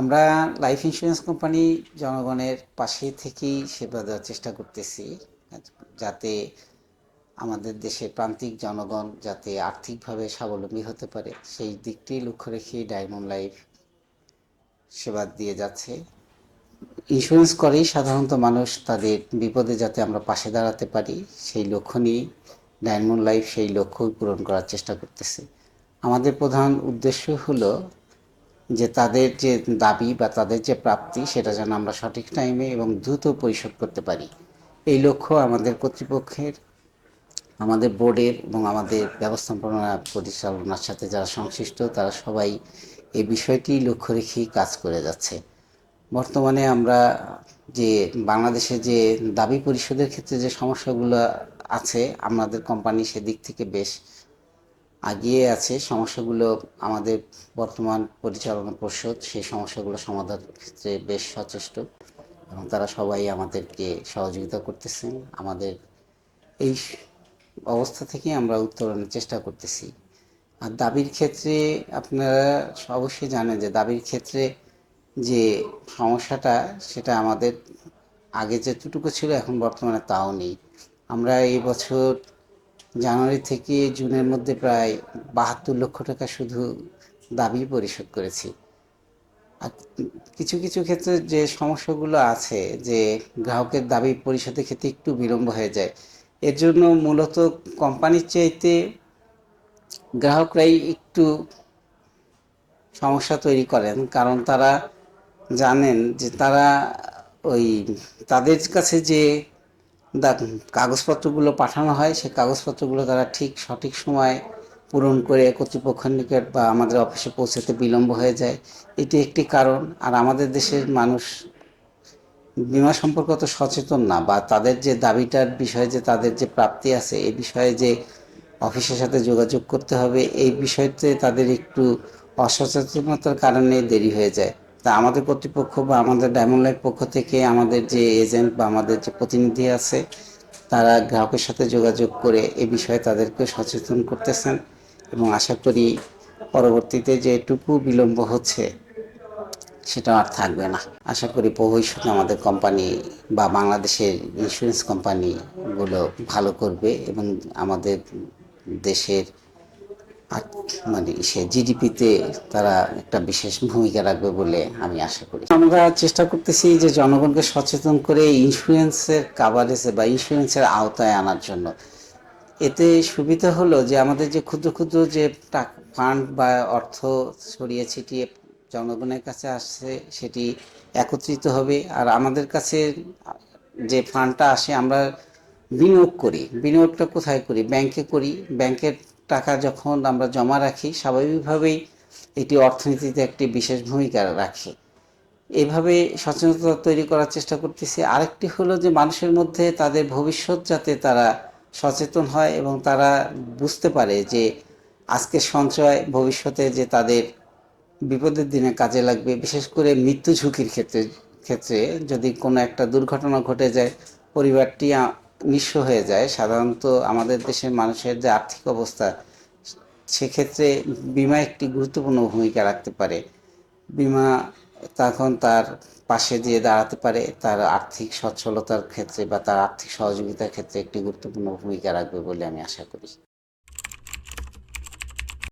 আমরা life insurance company জনগণের পাশে থেকেই সেবা দেওয়ার চেষ্টা করতেছি, যাতে আমাদের দেশের প্রান্তিক জনগণ যাতে আর্থিকভাবে স্বাবলম্বী হতে পারে। সেই দিকটি লক্ষ্য রেখে ডায়মন্ড লাইফ সেবা দিয়ে যাচ্ছে। ইন্স্যুরেন্স করেই সাধারণত মানুষ তাদের বিপদে যাতে আমরা পাশে দাঁড়াতে পারি, সেই লক্ষ্য নিয়েই ডায়মন্ড লাইফ সেই লক্ষ্যই পূরণ করার চেষ্টা করতেছে। আমাদের প্রধান উদ্দেশ্য হলো যে তাদের যে দাবি বা তাদের যে প্রাপ্তি সেটা যেন আমরা সঠিক টাইমে এবং দ্রুত পরিশোধ করতে পারি। এই লক্ষ্য আমাদের কর্তৃপক্ষের, আমাদের বোর্ডের এবং আমাদের ব্যবস্থাপনা পরিচালনার সাথে যারা সংশ্লিষ্ট, তারা সবাই এই বিষয়টি লক্ষ্য রেখেই কাজ করে যাচ্ছে। বর্তমানে আমরা যে বাংলাদেশে যে দাবি পরিশোধের ক্ষেত্রে যে সমস্যাগুলো আছে, আমাদের কোম্পানি সেদিক থেকে বেশ আগিয়ে আছে, সমস্যাগুলো আমাদের বর্তমান পরিচালনা পর্ষদ, সেই সমস্যাগুলো সমাধান ক্ষেত্রে বেশ সচেষ্ট এবং তারা সবাই আমাদেরকে সহযোগিতা করতেছেন। আমাদের এই অবস্থা থেকে আমরা উত্তরণের চেষ্টা করতেছি। আর দাবির ক্ষেত্রে আপনারা অবশ্যই জানেন যে দাবির ক্ষেত্রে যে সমস্যাটা, সেটা আমাদের আগে যেটুকু ছিল, এখন বর্তমানে তাও নেই। আমরা এই বছর জানুয়ারি থেকে জুনের মধ্যে প্রায় বাহাত্তর লক্ষ টাকা শুধু দাবি পরিশোধ করেছি। আর কিছু কিছু ক্ষেত্রে যে সমস্যাগুলো আছে, যে গ্রাহকের দাবি পরিশোধের ক্ষেত্রে একটু বিলম্ব হয়ে যায়, এর জন্য মূলত কোম্পানির চাইতে গ্রাহকরাই একটু সমস্যা তৈরি করেন। কারণ তারা জানেন যে তারা ওই তাদের কাছে যে কাগজপত্রগুলো পাঠানো হয়, সেই কাগজপত্রগুলো তারা ঠিক সঠিক সময় পূরণ করে কর্তৃপক্ষের নিকট বা আমাদের অফিসে পৌঁছাতে বিলম্ব হয়ে যায়। এটি একটি কারণ। আর আমাদের দেশের মানুষ বিমা সম্পর্কে অত সচেতন না বা তাদের যে দাবিটার বিষয়ে যে তাদের যে প্রাপ্তি আছে এই বিষয়ে যে অফিসের সাথে যোগাযোগ করতে হবে, এই বিষয়তে তাদের একটু অসচেতনতার কারণে দেরি হয়ে যায়। তা আমাদের কর্তৃপক্ষ বা আমাদের ডায়মন্ড লাইফ পক্ষ থেকে আমাদের যে এজেন্ট বা আমাদের যে প্রতিনিধি আছে, তারা গ্রাহকের সাথে যোগাযোগ করে এ বিষয়ে তাদেরকে সচেতন করতেছেন এবং আশা করি পরবর্তীতে যেটুকু বিলম্ব হচ্ছে, সেটা আর থাকবে না। আশা করি ভবিষ্যতে আমাদের কোম্পানি বা বাংলাদেশের ইন্স্যুরেন্স কোম্পানিগুলো ভালো করবে এবং আমাদের দেশের আর্থ- মানে সে জিডিপিতে তারা একটা বিশেষ ভূমিকা রাখবে বলে আমি আশা করি। আমরা চেষ্টা করতেছি যে জনগণকে সচেতন করে ইন্স্যুরেন্সের কাভারেজে বা ইন্স্যুরেন্সের আওতায় আনার জন্য। এতে সুবিধা হলো যে আমাদের যে ক্ষুদ্র ক্ষুদ্র যে ফান্ড বা অর্থ ছড়িয়ে ছিটিয়ে জনগণের কাছে আসছে, সেটি একত্রিত হবে। আর আমাদের কাছে যে ফান্ডটা আসে, আমরা বিনিয়োগ করি। বিনিয়োগটা কোথায় করি? ব্যাংকে করি। ব্যাংকের টাকা যখন আমরা জমা রাখি, স্বাভাবিকভাবেই এটি অর্থনীতিতে একটি বিশেষ ভূমিকা রাখে। এইভাবে সচেতনতা তৈরি করার চেষ্টা করতেছি। আরেকটি হলো যে, মানুষের মধ্যে তাদের ভবিষ্যৎ যাতে তারা সচেতন হয় এবং তারা বুঝতে পারে যে, আজকের সঞ্চয় ভবিষ্যতে যে তাদের বিপদের দিনে কাজে লাগবে, বিশেষ করে মৃত্যু ঝুঁকির ক্ষেত্রে ক্ষেত্রে যদি কোনো একটা দুর্ঘটনা ঘটে যায়, পরিবারটি নিঃস্ব হয়ে যায়। সাধারণত আমাদের দেশের মানুষের যে আর্থিক অবস্থা, সেক্ষেত্রে বিমা একটি গুরুত্বপূর্ণ ভূমিকা রাখতে পারে। বিমা তখন তার পাশে দিয়ে দাঁড়াতে পারে। তার আর্থিক সচ্ছলতার ক্ষেত্রে বা তার আর্থিক সহযোগিতার ক্ষেত্রে একটি গুরুত্বপূর্ণ ভূমিকা রাখবে বলে আমি আশা করি।